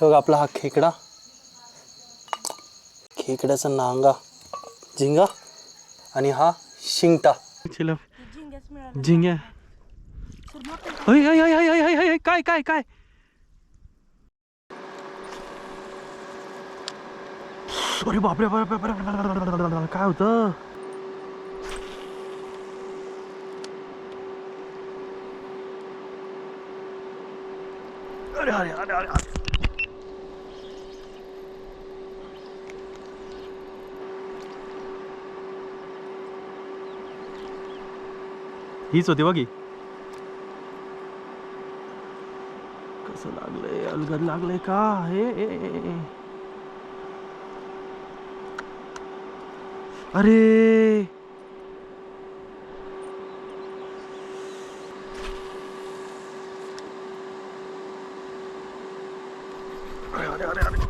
हे बघा आपला हा खेकडा. खेकड्याचा नांगा झिंगा आणि हा शिंगटा. झिंग्या. काय? काय काय अरे बापरे बापरे बापरे, बापरे काय होतं? अरे अरे अरे अरे. हीच होती बघी. कसं लागलंय अलगद लागलंय का? हे अरे! अरे अरे अरे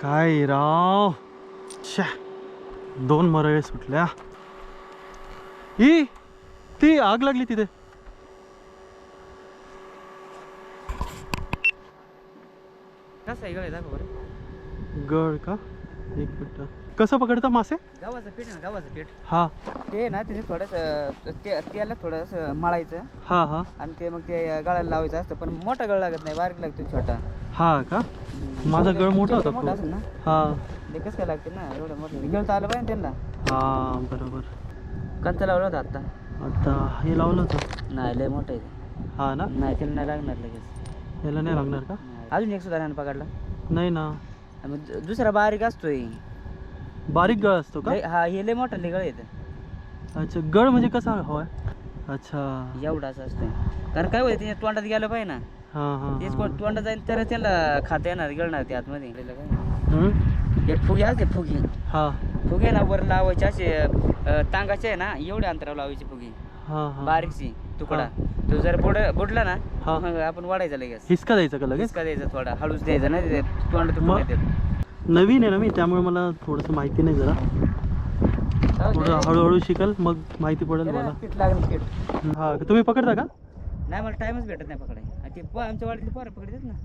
काय राव शा दोन मरळे सुटल्या. ही ती आग लागली तिथे. कसं आहे गळे का? एक मिनिट. कसं पकडता मासे? गव्हाचं पीठ आहे ना गव्हाचं पीठ. हा. ते ना तिथे थोडंसं ते त्याला थोडंसं मळायचं. हा हा. आणि ते मग ते गळाला लावायचं असतं पण मोठा गळ लागत नाही बारीक लागतो छोटा. हा का? माझा गळ मोठा होता मोठा असेल ना? हा. ते कसं काय लागते ना एवढं मोठं. गळता आलं पाहिजे त्यांना. हा बरोबर. कंच लावलं होतं आत्ता. आता हे लावलं होतं? नाही लय मोठं आहे हा ना? नाही त्याला नाही लागणार लगेच. याला नाही लागणार का. अजून एक सुद्धा नाही पकडला. नाही ना. आणि मग दु- दुसरा बारीक असतोय. बारीक गळ असतो का? लय- हा हे लय मोठा लय गळ येतं अच्छा गळ म्हणजे कसा हवाय अच्छा. एवढा असं असतंय कारण काय होतं त्याच्या तोंडात गेलं पाहिजे ना. हा हा तेच हा. कोण तोंडात जाईल तर त्याला खाता येणार गळणार ते आतमध्ये. हम्म? एक फुगी असते फुगी. हा. फुगे ना वर लावायचे असे अं, तांगाचे आहे ना एवढ्या अंतरावर लावायची फुगी. हा हा. बारीकशी तुकडा. तो जर बुड बुडला ना हा. मग आपण वाढायचा लगेच. हिसका द्यायचा का लगेच? इसका द्यायचा थोडा हळूच द्यायचा ना ते तोंड मग? नवीन आहे ना मी त्यामुळे मला थोडंसं माहिती नाही जरा. थोडं हळूहळू शिकल मग माहिती पडेल मला. पीठ लागेल पीठ हा तुम्ही पकडता का? नाही मला टाइमच भेटत नाही पकडाय आणि ते प- आमच्या वाडीतले पोरं पकडतात ना.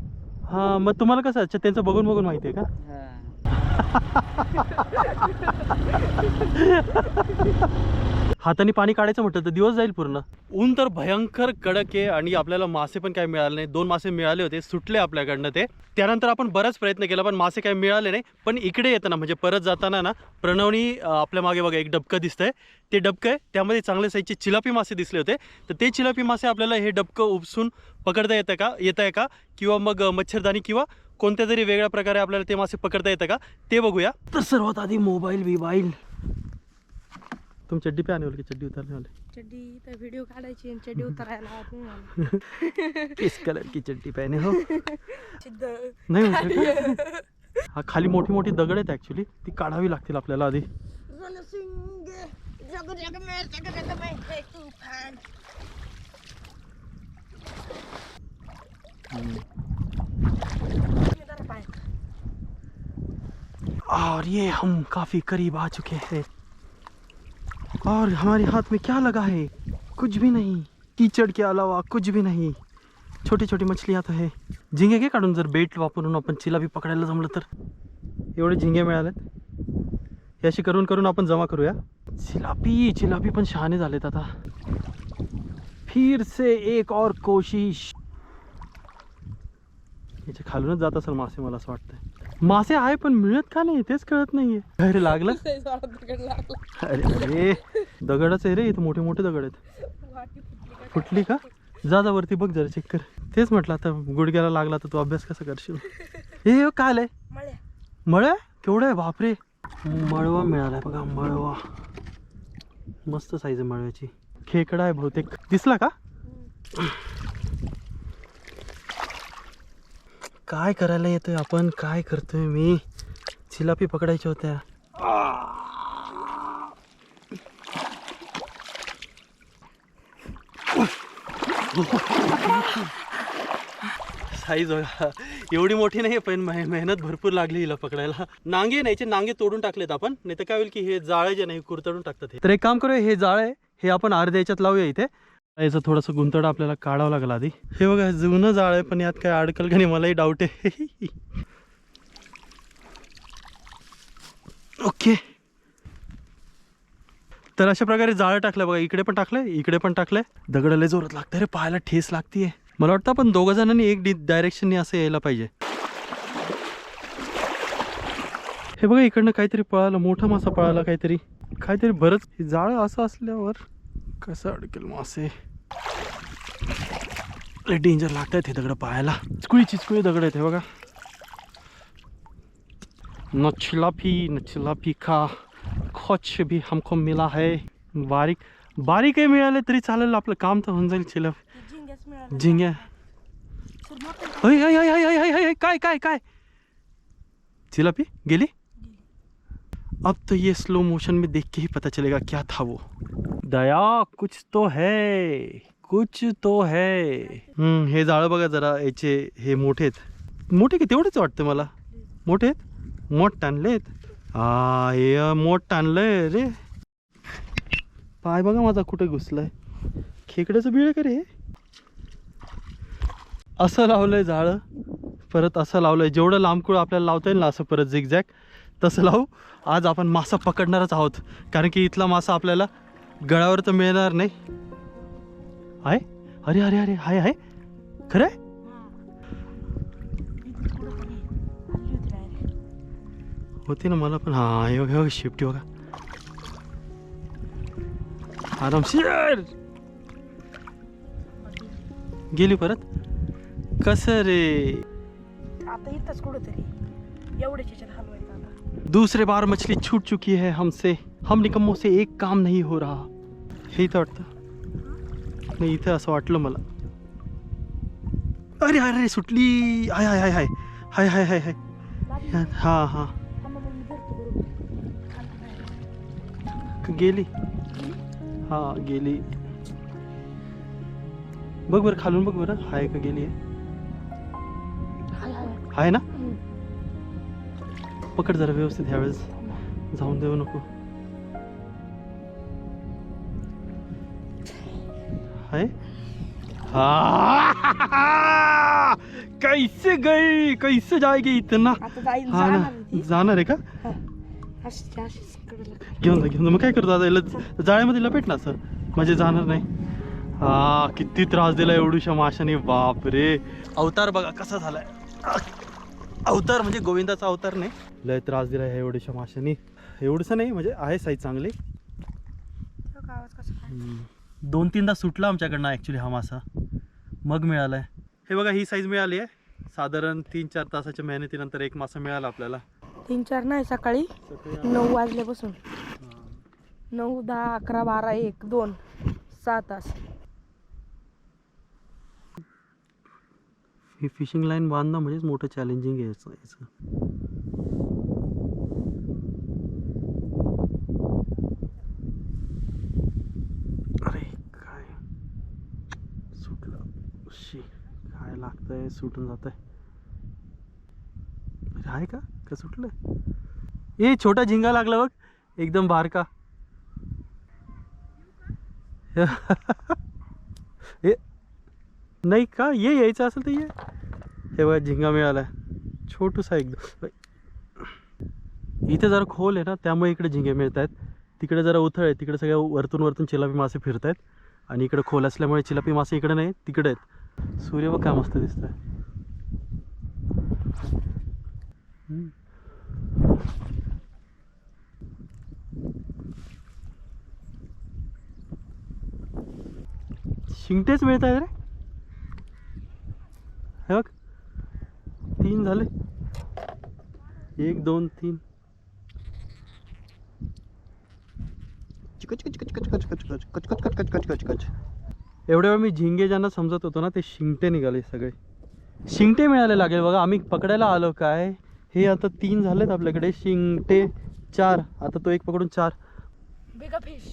हा मग तुम्हाला कसं अच्छा त्यांचं बघून बघून माहिती आहे का? हा. हाताने पाणी काढायचं म्हटलं तर दिवस जाईल पूर्ण. ऊन तर भयंकर कडक आहे आणि आपल्याला मासे पण काय मिळाले नाही. दोन मासे मिळाले होते सुटले आपल्याकडनं ते. त्यानंतर आपण बराच प्रयत्न केला पण मासे काय मिळाले नाही. पण इकडे येताना म्हणजे परत जाताना ना प्रणवनी आपल्या मागे बघा एक डबकं दिसतंय. ते डबकं आहे त्यामध्ये चांगले साईजचे चिलापी मासे दिसले होते. तर ते चिलापी मासे आपल्याला हे डबकं उपसून पकडता येतं का? येत आहे का? किंवा मग मच्छरदाणी किंवा कोणत्या तरी वेगळ्या प्रकारे आपल्याला ते मासे पकडता येतं का? ते बघूया. तर सर्वात आधी मोबाईल बिबाईल तुम चड्डी पे आने वाले की चड्डी उतारने वाले? चड्डी तर व्हिडिओ काढायची आणि चड्डी उतरायला लावत नाही मला. किस कलर की चड्डी पहने हो? सिद्ध नाही. हा खाली मोठी मोठी दगड आहेत ऍक्च्युली ती काढावी लागतील आपल्याला आधी. रणसिंग जग जग में जग जग में है तूफ़ान. इधर और ये हम काफ़ी करीब आ चुके हैं। और हमारे हाथ में क्या लगा है? कुछ भी नहीं। कीचड़ के अलावा कुछ भी नहीं। छोटी छोटी मछलियाँ तो है। झिंगे घे काढून जर? बेट वापरून आपण चिलाबी पकडायला जमलं तर। एवढे झिंगे हे अशी करून करून जमा करूया चिलापी चिलापी पण शहाणे झालेत आता फिर से एक और कोशिश। खालूनच जात मासे मला वाटतंय मासे आहे पण मिळत का नाही तेच कळत नाहीये अरे लागलं. अरे अरे दगडच आहे रे इथं मोठे मोठे दगड आहेत. फुटली का? जा जा वरती बघ जरा चेक कर. तेच म्हटलं आता गुडघ्याला लागला तर तू अभ्यास कसा करशील? हे काय आलंय मळ्या. मळ केवढं आहे बापरे. मळवा मिळालाय बघा मळवा. मस्त साईज आहे मळव्याची. खेकडा आहे बहुतेक. दिसला का? काय करायला येतोय आपण? काय करतोय मी? चिलापी पकडायच्या होत्या. साईज बघा एवढी मोठी नाही पण मेह- मेहनत भरपूर लागली हिला पकडायला. नांगे नाहीचे नांगे तोडून टाकलेत आपण. नाही तर काय होईल की हे जाळे जे नाही कुरतडून टाकतात हे. तर एक काम करूया हे जाळे हे आपण अर्ध्या याच्यात लावूया इथे. याचं थोडंसं गुंतडा आपल्याला काढावं लागला आधी. हे बघा जुनं जाळ आहे पण यात काय अडकल का नाही मलाही डाऊट आहे. ओके. तर अशा प्रकारे जाळं टाकलं बघा इकडे पण टाकलंय इकडे पण टाकलंय. दगड लय जोरात लागतं रे पाहायला ठेस लागतीये. मला वाटतं आपण दोघं जणांनी एक डी डायरेक्शनने असं यायला पाहिजे. हे बघा इकडनं काहीतरी पळालं मोठा मासा पळाला काहीतरी. काहीतरी बरंच जाळ जाळं असं असल्यावर कसं अडकेल मासे? लय डेंजर लागत आहेत हे दगड पाहायला. चिचकुळी चिचकुळी दगड आहेत हे बघा. खा. खोच भी हमको मिला है. बारीक बारीक बारीकही मिळाले तरी चालेल आपलं काम तर होऊन जाईल मिळाला झिंग्या. सर मोठं अय अय अय अय अय अय अय काय काय काय? चिलापी गेली? अब तो ये स्लो मोशन में देख के ही पता चलेगा क्या था वो. दया कुछ तो है कुछ तो है. हम्म हे जाळं बघा जरा याचे हे मोठे आहेत. मोठे की तेवढेच वाटतं मला. मोठे आहेत? मोठ टाणलेत हा हे मोठ टाणलंय रे. पाय बघा माझा कुठे घुसलाय. खेकड्याचं बिळ का रे हे? असं लावलंय जाळं परत असं लावलंय. जेवढं लांबकुळ आपल्याला लावता येईल ना असं परत झिगझॅग तसं लावू. आज आपण मासा पकडणारच आहोत. कारण की इथला मासा आपल्याला गळावर तर मिळणार नाही। आहे अरे अरे अरे हाय हाय खरं? आहे होती ना मला पण हा हे बघा हे बघा बघा आरामशीर गेली परत? कसं रे? आता इथंच कुठंतरी. दूसरे बार मछली छूट चुकी है हमसे। हम निकम्मों से एक काम नहीं हो रहा। हे इथं वाटतं? नाही इथं असं वाटलं मला. अरे अरे सुटली. हाय हाय हाय हाय. हाय हाय हाय हाय. हा हा. गेली. हा गेली. बघ बरं खालून बघ बरं. हाय का गेली आहे? हाय हाय ना? पकड जरा व्यवस्थित ह्यावेळेस. जाऊन देऊ नको. आहे हा। कैसे गई? कैसे जाएगी इतना? हा जाणार ना. जाणार आहे का? हा. घेऊन जा घेऊन जा मग काय करतो आता याला जाळ्यामध्ये लपेट ना असं म्हणजे जाणार नाही। हा किती त्रास दिला एवढूशा माशाने बाप रे। अवतार बघा कसा झालाय अवतार म्हणजे गोविंदाचा अवतार नाही. लय त्रास दिला ह्या एवढ्याशा माशाने एवढंसं नाही म्हणजे आहे साईज चांगली. कसा काय? दोन तीनदा सुटला आमच्याकडनं ॲक्च्युली हा मासा. मग मिळाला आहे हे बघा ही साईज मिळाली आहे. साधारण तीन चार तासाच्या मेहनतीनंतर एक मासा मिळाला आपल्याला. तीन चार नाही सकाळी नऊ वाजल्यापासून. नऊ दहा अकरा बारा एक दोन सहा तास. ही फिशिंग लाईन बांधणं म्हणजेच मोठं चॅलेंजिंग आहे याचं याचं अरे काय सुटलं शी सुटून जात आहे आहे का? का सुटलंय ए छोटा झिंगा लागला बघ. एकदम बारका. ए नाही का? ये यायचं असेल तर ये. हे बघा झिंगा मिळाला छोटूसा एकदम. इथे जरा खोल आहे ना त्यामुळे इकडे झिंगे मिळत आहेत तिकडे जरा उथळ आहे. तिकडे सगळ्या वरतून वरतून चिलापी मासे फिरत आहेत आणि इकडे खोल असल्यामुळे चिलापी मासे इकडे नाही तिकडे आहेत. सूर्य बघ काय मस्त दिसतोय शिंगटेच मिळत आहेत रे हे बघ तीन झाले एक दोन तीन एवढ्या वेळ मी झिंगे ज्यांना समजत होतो ना ते शिंगटे निघाले सगळे. शिंगटे मिळाले लागेल बघा आम्ही पकडायला आलो काय? हे आता तीन झालेत आपल्याकडे. शिंगटे चार. आता तो एक पकडून चार. बिगा फिश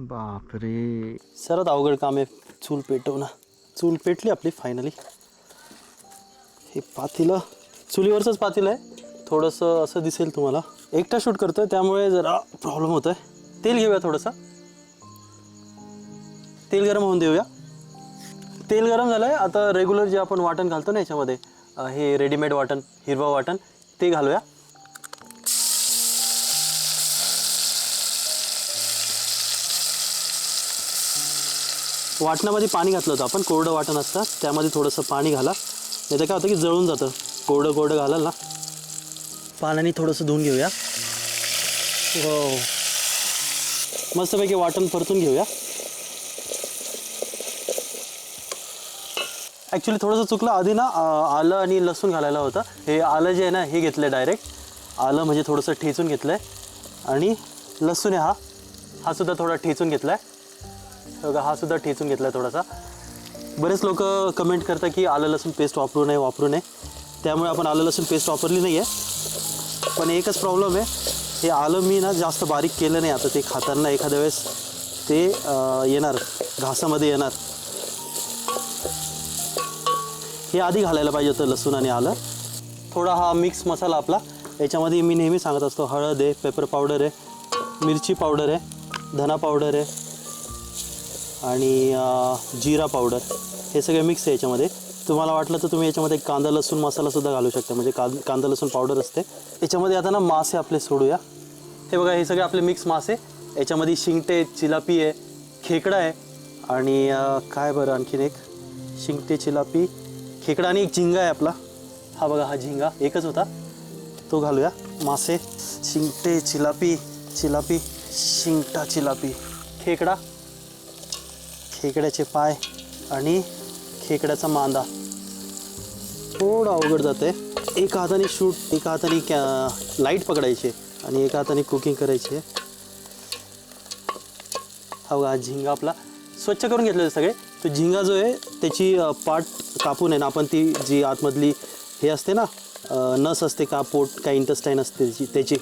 बापरे. सर्वात अवघड काम आहे. चूल पेटवणं चूल पेटली आपली फायनली हे पातेलं चुलीवरचंच पातेलं आहे. थोडंसं असं दिसेल तुम्हाला. एकटा शूट करतोय त्यामुळे जरा प्रॉब्लेम होतोय. तेल घेऊया थोडंसं. तेल गरम होऊन देऊया. तेल गरम झालं आहे आता रेग्युलर जे आपण वाटण घालतो ना याच्यामध्ये हे रेडीमेड वाटण हिरवं वाटण ते घालूया. वाटणामध्ये पाणी घातलं होतं आपण कोरडं वाटण असतं त्यामध्ये थोडंसं पाणी घाला. नाही तर काय होतं की जळून जातं. कोरडं कोरडं घालाल ना. पाण्याने थोडंसं धुवून घेऊया. हो. मस्तपैकी वाटण परतून घेऊया. ॲक्च्युली थोडंसं चुकलं. आधी ना आलं आणि लसूण घालायला होतं. हे आलं जे आहे ना हे घेतलं आहे डायरेक्ट आलं म्हणजे थोडंसं ठेचून घेतलं आहे आणि लसूण आहे हा. हा सुद्धा थोडा ठेचून घेतला आहे बघा हा सुद्धा ठेचून घेतला आहे थोडासा. बरेच लोक कमेंट करतात की आलं लसूण पेस्ट वापरू नये वापरू नये. त्यामुळे आपण आलं लसूण पेस्ट वापरली नाही आहे पण एकच प्रॉब्लेम आहे. हे आलं मी ना जास्त बारीक केलं नाही. आता ते खाताना एखाद्या वेळेस ते येणार. घासामध्ये येणार. हे आधी घालायला पाहिजे होतं लसूण आणि आलं. थोडा हा मिक्स मसाला आपला. याच्यामध्ये मी नेहमी सांगत असतो हळद आहे पेपर पावडर आहे मिरची पावडर आहे धना पावडर आहे आणि जिरा पावडर हे सगळे मिक्स आहे याच्यामध्ये. तुम्हाला वाटलं तर तुम्ही याच्यामध्ये कांदा लसूण मसालासुद्धा घालू शकता. म्हणजे कां कांदा लसूण पावडर असते. याच्यामध्ये आता ना मासे आपले सोडूया. हे बघा हे सगळे आपले मिक्स मासे. याच्यामध्ये शिंगटे चिलापी आहे खेकडा आहे आणि काय बरं आणखीन एक? शिंगटे चिलापी खेकडा आणि एक झिंगा आहे आपला. हा बघा हा झिंगा एकच होता. तो घालूया. मासे शिंगटे चिलापी चिलापी शिंगटा चिलापी. खेकडा खेकड्याचे पाय आणि खेकड्याचा मांदा. थोडं अवघड जाते एका हाताने शूट एका हाताने कॅ लाइट पकडायची आणि एका हाताने कुकिंग करायची. आहे हा बघा हा झिंगा आपला स्वच्छ करून घेतलेले सगळे. तो झिंगा जो आहे त्याची पाट कापून आहे ना आपण ती जी आतमधली हे असते ना नस असते का पोट काय इंटस्टाईन असते त्याची त्याची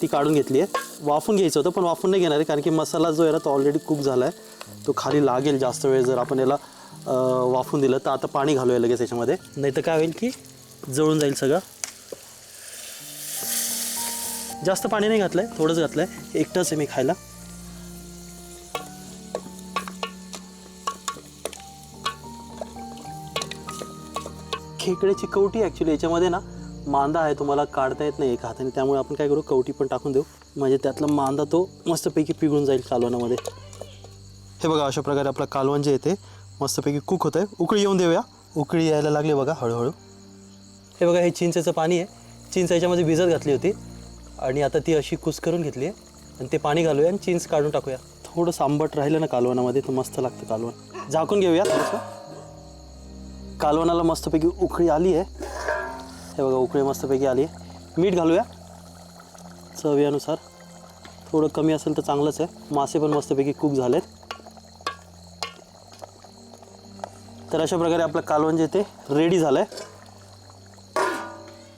ती काढून घेतली आहे. वाफून घ्यायचं होतं पण वाफून नाही घेणार आहे कारण की मसाला जो आहे ना तो ऑलरेडी खूप झाला आहे तो खाली लागेल जास्त वेळ जर आपण याला वाफून दिलं तर आता पाणी घालूया लगेच याच्यामध्ये. नाही तर काय होईल की जळून जाईल सगळं. जास्त पाणी नाही घातलं आहे थोडंच घातलं आहे एकटंच आहे मी खायला. इकडेची कवटी ॲक्च्युली याच्यामध्ये ना मांदा आहे तुम्हाला काढता येत नाही एका हाताने. त्यामुळे आपण काय करू कवटी पण टाकून देऊ. म्हणजे त्यातला मांदा तो मस्तपैकी पिघळून जाईल कालवणामध्ये हे बघा अशा प्रकारे आपला कालवण जे येते मस्तपैकी कुक होतं आहे उकळी येऊन देऊया. उकळी यायला लागली बघा हळूहळू. हे बघा हे चिंचेचं पाणी आहे. चिंच याच्यामध्ये भिजत घातली होती. आणि आता ती अशी कुस करून घेतली आहे. आणि ते पाणी घालूया आणि चिंच काढून टाकूया. थोडं आंबट राहिलं ना कालवणामध्ये तर मस्त लागतं कालवण. झाकून घेऊया थोडंसं. कालवणाला मस्तपैकी उकळी आली आहे. हे बघा उकळी मस्तपैकी आली आहे. मीठ घालूया. चवीनुसार थोडं कमी असेल तर चांगलंच आहे. मासे पण मस्तपैकी कुक झालेत. तर अशा प्रकारे आपलं कालवण जे ते रेडी झालं आहे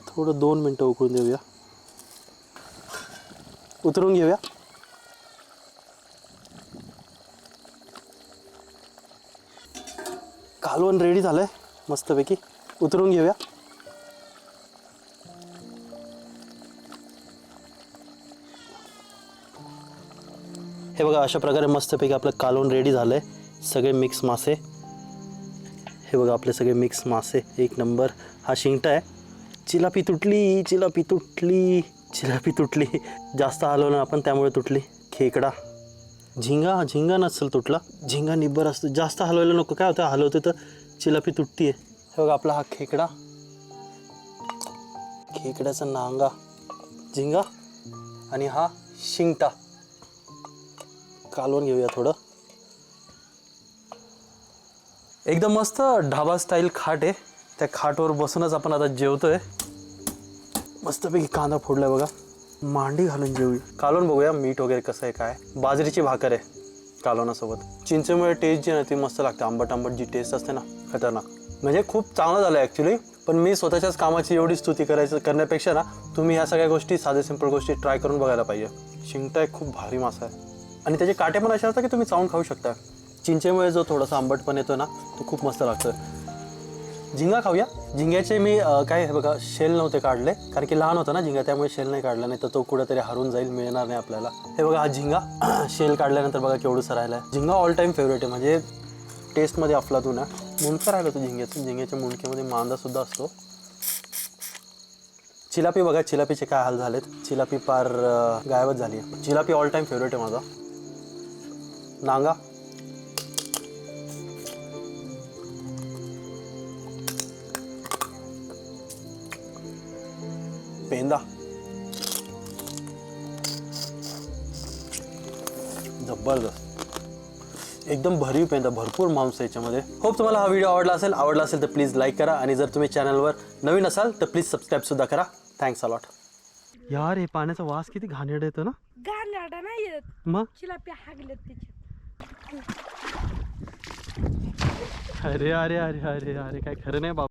थोडं दोन मिनटं उकळून देऊया. उतरून घेऊया. कालवण रेडी झालं आहे मस्तपैकी उतरून घेऊया. हे बघा अशा प्रकारे मस्तपैकी आपलं कालवण रेडी झालं आहे सगळे मिक्स मासे. हे बघा आपले सगळे मिक्स मासे. एक नंबर हा शिंगटा आहे. चिलापी तुटली चिलापी तुटली चिलापी तुटली. जास्त हलवलं आपण त्यामुळे तुटली. खेकडा. झिंगा झिंगा नसेल तुटला. झिंगा निब्बर असतो. जास्त हलवायला नको. काय होतं? हलवते तर चिलापी तुटती आहे हे बघा आपला हा खेकडा. खेकड्याचा नांगा झिंगा आणि हा शिंगटा. कालवून घेऊया थोडं. एकदम मस्त ढाबा स्टाईल खाट आहे. त्या खाटवर बसूनच आपण आता जेवतोय. मस्तपैकी कांदा फोडलाय बघा. मांडी घालून जेवू कालवण बघूया मीठ वगैरे कसं आहे काय बाजरीची भाकर आहे. कालवणासोबत चिंचेमुळे टेस्ट जी ना ती मस्त लागते. आंबट आंबट जी टेस्ट असते ना खतरनाक. म्हणजे खूप चांगलं झालं ॲक्च्युली पण मी स्वतःच्याच कामाची एवढी स्तुती करायचं करण्यापेक्षा ना तुम्ही ह्या सगळ्या गोष्टी साधे सिंपल गोष्टी ट्राय करून बघायला पाहिजे. शिंगटा एक खूप भारी मासा आहे. आणि त्याचे काटे पण असे असतात की तुम्ही चावून खाऊ शकता. चिंचेमुळे जो थोडासा आंबटपण येतो ना तो खूप मस्त लागतं झिंगा खाऊया. झिंग्याचे मी काय हे बघा शेल नव्हते काढले. कारण की लहान होता ना झिंगा त्यामुळे शेल नाही काढला नाही तर तो कुठेतरी हरून जाईल मिळणार नाही आपल्याला. हे बघा हा झिंगा. शेल काढल्यानंतर बघा केवढं राहिला आहे झिंगा ऑल टाईम फेवरेट आहे. म्हणजे टेस्टमध्ये अफलातून आहे मुंडकं राहिलं तो झिंग्याचं. झिंग्याच्या मुंडक्यामध्ये मांदा सुद्धा असतो. चिलापी बघा चिलापीचे काय हाल झालेत. चिलापी पार अं, गायबच झाली आहे. चिलापी ऑल टाईम फेवरेट आहे माझा. नांगा. जबरदस्त. एकदम भरीव पेंदा भरपूर मांस आहे याच्यामध्ये. होप तुम्हाला हा व्हिडिओ आवडला असेल. आवडला असेल तर प्लीज लाईक करा आणि जर तुम्ही चॅनलवर नवीन असाल तर प्लीज सबस्क्राईब सुद्धा करा. थँक्स अलॉट यार हे पाण्याचा वास किती घाणेरडा येतो ना? गाण्याडा नाही येत. मग? चिलापी हागलेत त्याचे अरे अरे अरे अरे अरे काय खरं नाही बाबा.